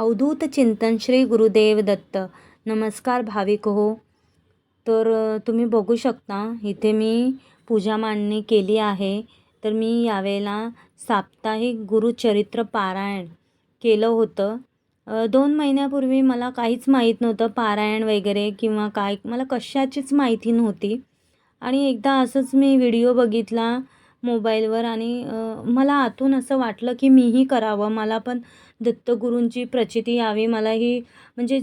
अवधूत चिंतन श्री गुरुदेव दत्त. नमस्कार भाविक हो. तर तुम्ही बघू शकता इथे मी पूजा मांडणी केली आहे. तर मी यावेळेला साप्ताहिक गुरुचरित्र पारायण केलं होतं. दोन महिन्यापूर्वी मला काहीच माहीत नव्हतं पारायण वगैरे किंवा काय. मला कशाचीच माहिती नव्हती. आणि एकदा असंच मी व्हिडिओ बघितला मोबाईलवर आणि मला आतून असं वाटलं की मीही करावं. मला पण दत्तगुरूंची प्रचिती यावी. मला ही म्हणजे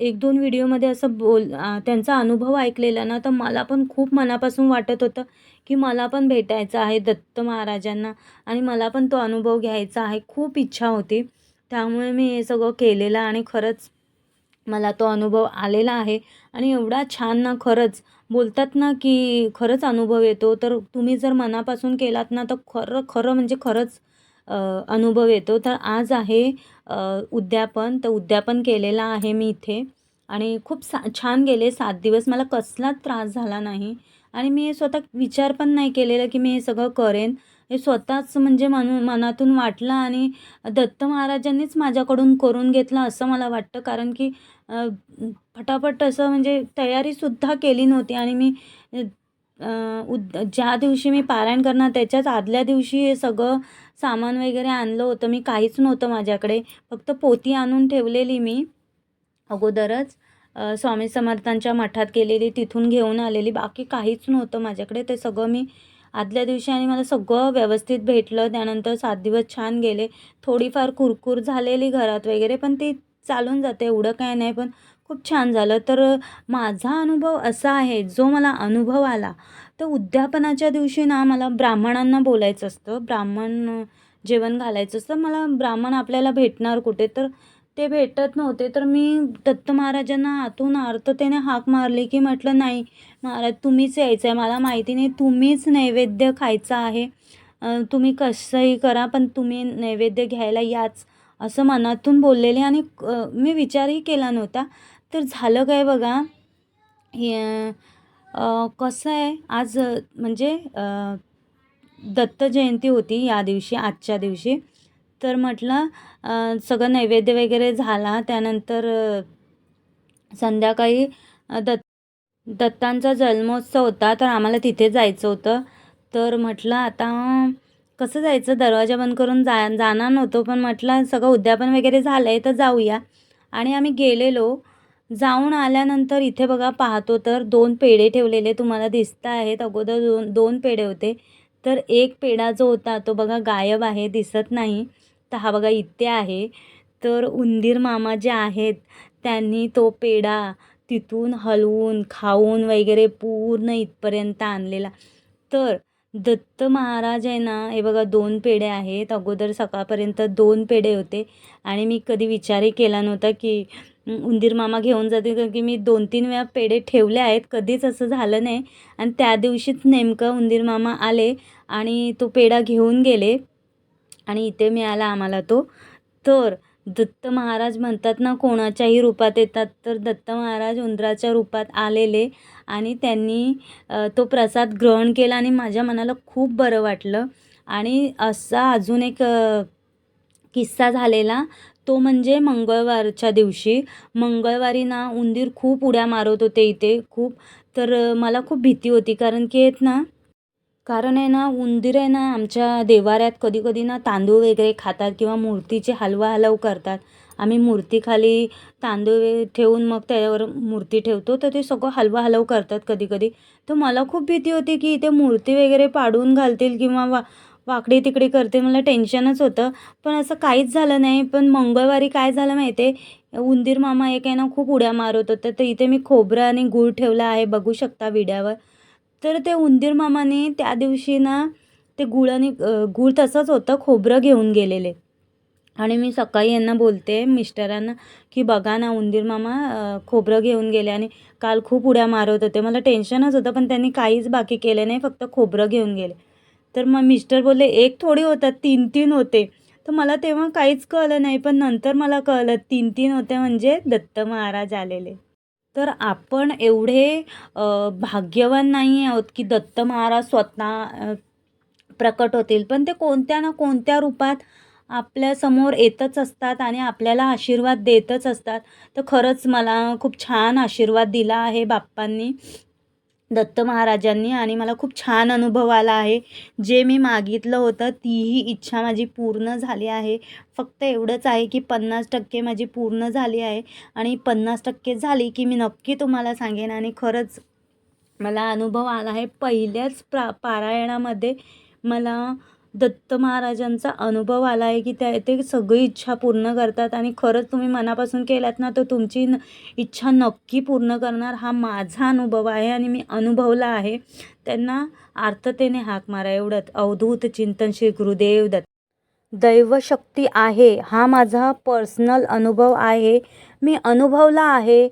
एक दोन व्हिडिओमध्ये असं बोल त्यांचा अनुभव ऐकलेला ना तर मला पण खूप मनापासून वाटत होतं की मला पण भेटायचं आहे दत्त महाराजांना आणि मला पण तो अनुभव घ्यायचा आहे. खूप इच्छा होती. त्यामुळे मी हे सगळं केलेलं आणि खरंच मला तो अनुभव आलेला आहे. आणि एवढा छान ना खरंच. बोलतात ना की खरंच अनुभव येतो. तर तुम्ही जर मनापासून केलात ना तर खरं खरं म्हणजे खरंच अनुभव येतो. तर आज आहे उद्यापन. तर उद्यापन केलेलं आहे मी इथे. आणि खूप सा छान गेले सात दिवस. मला कसलाच त्रास झाला नाही. आणि मी हे स्वतः विचार पण नाही केलेला की मी हे सगळं करेन. हे स्वतःच म्हणजे मनु मनातून वाटलं आणि दत्त महाराजांनीच माझ्याकडून करून घेतलं असं मला वाटतं. कारण की फटाफट असं म्हणजे तयारीसुद्धा केली नव्हती आणि मी उद ज्या दिवशी मी पारायण करणार त्याच्याच आदल्या दिवशी हे सगळं सामान वगैरे आणलं होतं. मी काहीच नव्हतं माझ्याकडे. फक्त पोती आणून ठेवलेली मी अगोदरच. स्वामी समर्थांच्या मठात गेलेली तिथून घेऊन आलेली. बाकी काहीच नव्हतं माझ्याकडे. ते सगळं मी आदल्या दिवशी आणि मला सगळं व्यवस्थित भेटलं. त्यानंतर सात दिवस छान गेले. थोडीफार कुरकुर झालेली घरात वगैरे पण ती चालून जाते एवढं काय नाही पण खूप छान झालं. तर माझा अनुभव असा आहे जो मला अनुभव आला तर उद्यापनाच्या दिवशी ना मला ब्राह्मणांना बोलायचं असतं. ब्राह्मण जेवण घालायचं असतं. मला ब्राह्मण आपल्याला भेटणार कुठे? तर ते भेटत नव्हते. तर मी दत्त महाराजांना आतून आर्ततेने हाक मारली की म्हटलं नाही महाराज तुम्हीच यायचं आहे मला माहिती नाही तुम्हीच नैवेद्य खायचा आहे. तुम्ही कसंही करा पण तुम्ही नैवेद्य घ्यायला याच असं मनातून बोललेले आणि मी विचारही केला नव्हता. तर झालं काय बघा हे कसं आहे आज म्हणजे दत्त जयंती होती या दिवशी आजच्या दिवशी. तर म्हटलं सगळं नैवेद्य वगैरे झाला त्यानंतर संध्याकाळी दत्त दत्तांचा जन्मोत्सव होता तर आम्हाला तिथे जायचं होतं. तर म्हटलं आता कसं जायचं? दरवाजा बंद करून जा जाणार नव्हतो पण म्हटलं सगळं उद्यापन वगैरे झालं आहे तर जाऊया. आणि आम्ही गेलेलो. जाऊन आल्यानंतर इथे बघा पाहतो तर दोन पेढे ठेवलेले तुम्हाला दिसत आहेत. अगोदर दोन दोन पेढे होते. तर एक पेढा जो होता तो बघा गायब आहे दिसत नाही. तर हा बघा इथे आहे. तर उंदीर मामा जे आहेत त्यांनी तो पेढा तिथून हलवून खाऊन वगैरे पूर्ण इथपर्यंत आणलेला. तर दत्त महाराज आहे ना हे बघा दोन पेढे आहेत. अगोदर सकाळपर्यंत दोन पेढे होते. आणि मी कधी विचारही केला नव्हता की उंदीर मामा घेऊन जातील? कारण की मी दोन तीन वेळा पेढे ठेवले आहेत. कधीच असं झालं नाही. आणि त्या दिवशीच नेमकं उंदीर मामा आले आणि तो पेढा घेऊन गेले. आणि इथे मिळाला आम्हाला तो. तर दत्त महाराज म्हणतात ना कोणाच्याही रूपात येतात तर दत्त महाराज उंदराच्या रूपात आलेले आणि त्यांनी तो प्रसाद ग्रहण केला आणि माझ्या मनाला खूप बरं वाटलं. आणि असा अजून एक किस्सा झालेला तो म्हणजे मंगळवारच्या दिवशी. मंगळवारी ना उंदीर खूप उड्या मारत होते इथे खूप. तर मला खूप भीती होती कारण की आहेत ना कारण आहे ना उंदीर आहे ना आमच्या देवाऱ्यात कधी कधी ना तांदूळ वगैरे खातात किंवा मूर्तीचे हलवा हलव करतात. आम्ही मूर्तीखाली तांदूळ ठेवून मग त्याच्यावर मूर्ती ठेवतो तर ते सगळं हलवा हलव करतात कधी कधी तर मला खूप भीती होती की इथे मूर्ती वगैरे पाडून घालतील किंवा वा वाकडी तिकडी करते मला टेन्शनच होतं. पण असं काहीच झालं नाही. पण मंगळवारी काय झालं माहिती आहे उंदीर मामा एक आहे ना खूप उड्या मारत होतं. तर इथे मी खोबरं आणि गूळ ठेवला आहे. बघू शकता विड्यावर तर ते उंदीर मामाने त्या दिवशी ना ते गुळाने अ, गूळ तसंच होतं खोबरं घेऊन गेलेले. आणि मी सकाळी यांना बोलते मिस्टरांना की बघा ना उंदीर मामा खोबरं घेऊन गेले आणि काल खूप उड्या मारत होते. मला टेन्शनच होतं पण त्यांनी काहीच बाकी केलं नाही फक्त खोबरं घेऊन गेले. तर मग मिस्टर बोलले एक थोडी होतात तीन तीन होते. तर मला तेव्हा काहीच कळलं नाही पण नंतर मला कळलं तीन तीन होते म्हणजे दत्त महाराज आलेले. तर आपण एवढे भाग्यवान नाही आहोत की दत्त महाराज स्वतः प्रकट होतील. पण ते कोणत्या ना कोणत्या रूपात आपल्यासमोर येतच असतात आणि आपल्याला आशीर्वाद देतच असतात. तर खरंच मला खूप छान आशीर्वाद दिला आहे बाप्पांनी. दत्त महाराजांनी आणि मला खूप छान अनुभव आला आहे. जे मी मागितलं होतं तीही इच्छा माझी पूर्ण झाली आहे. फक्त एवढंच आहे की पन्नास टक्के माझी पूर्ण झाली आहे. आणि पन्नास टक्के झाली की मी नक्की तुम्हाला सांगेन. आणि खरंच मला अनुभव आला आहे. पहिल्याच प्रा पारायणामध्ये मला दत्त महाराजांचा अनुभव आला आहे की त्या ते सगळी इच्छा पूर्ण करतात आणि खरंच तुम्ही मनापासून केलात ना तर तुमची न इच्छा नक्की पूर्ण करणार हा माझा अनुभव आहे आणि मी अनुभवला आहे. त्यांना आर्ततेने हाक मारा एवढंच. अवधूत चिंतन श्री गुरुदेव दत्त. दैवशक्ती आहे हा माझा पर्सनल अनुभव आहे. मी अनुभवला आहे.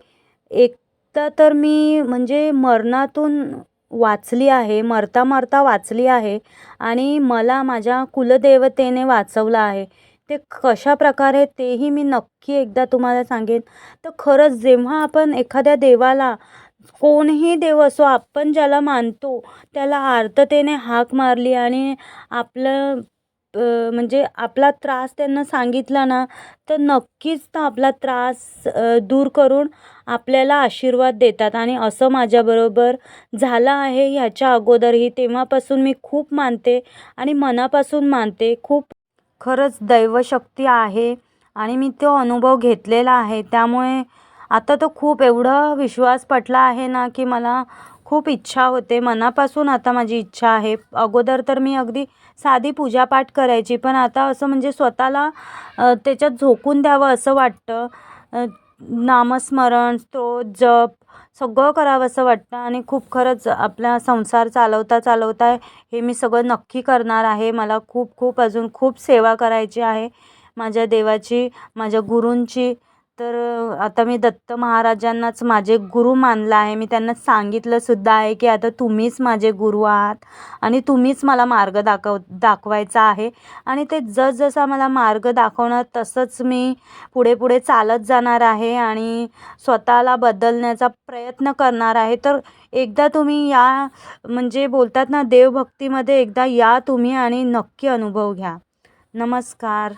एकदा तर मी म्हणजे मरणातून वाचली आहे मरता मरता वाचली आहे आणि मला माझ्या कुलदेवतेने वाचवलं आहे. ते कशा प्रकारे तेही मी नक्की एकदा तुम्हाला सांगेन. तर खरंच जेव्हा आपण एखाद्या देवाला कोणही देव असो आपण ज्याला मानतो त्याला आर्ततेने हाक मारली आणि आपलं म्हणजे आपला त्रास त्यांना सांगितला ना तर नक्कीच तर आपला त्रास दूर करून आपल्याला आशीर्वाद देतात. आणि असं माझ्याबरोबर झालं आहे ह्याच्या अगोदरही. तेव्हापासून मी खूप मानते आणि मनापासून मानते. खूप खरंच दैवशक्ती आहे आणि मी तो अनुभव घेतलेला आहे. त्यामुळे आता तर खूप एवढा विश्वास पटला आहे ना की मला खूप इच्छा होते. मनापासून आता माझी इच्छा आहे. अगोदर तर मी अगदी साधी पूजापाठ करायची पण आता असं म्हणजे स्वतःला त्याच्यात झोकून द्यावं असं वाटतं. नामस्मरण स्तोत्र जप सगळं करावंसं वाटतं. आणि खूप खरंच आपला संसार चालवता चालवता हे मी सगळं नक्की करणार आहे. मला खूप खूप अजून खूप सेवा करायची आहे. माझ्या देवाची माझ्या गुरूंची तर आता मी दत्त महाराजांनाच माझे गुरु मानलं आहे. मी त्यांना सांगितलंसुद्धा आहे की आता तुम्हीच माझे गुरु आहात आणि तुम्हीच मला मार्ग दाखव दाखवायचा आहे. आणि ते जसजसा मला मार्ग दाखवणार तसंच मी पुढे पुढे चालत जाणार आहे आणि स्वतःला बदलण्याचा प्रयत्न करणार आहे. तर एकदा तुम्ही या म्हणजे बोलतात ना देवभक्तीमध्ये एकदा या तुम्ही आणि नक्की अनुभव घ्या. नमस्कार.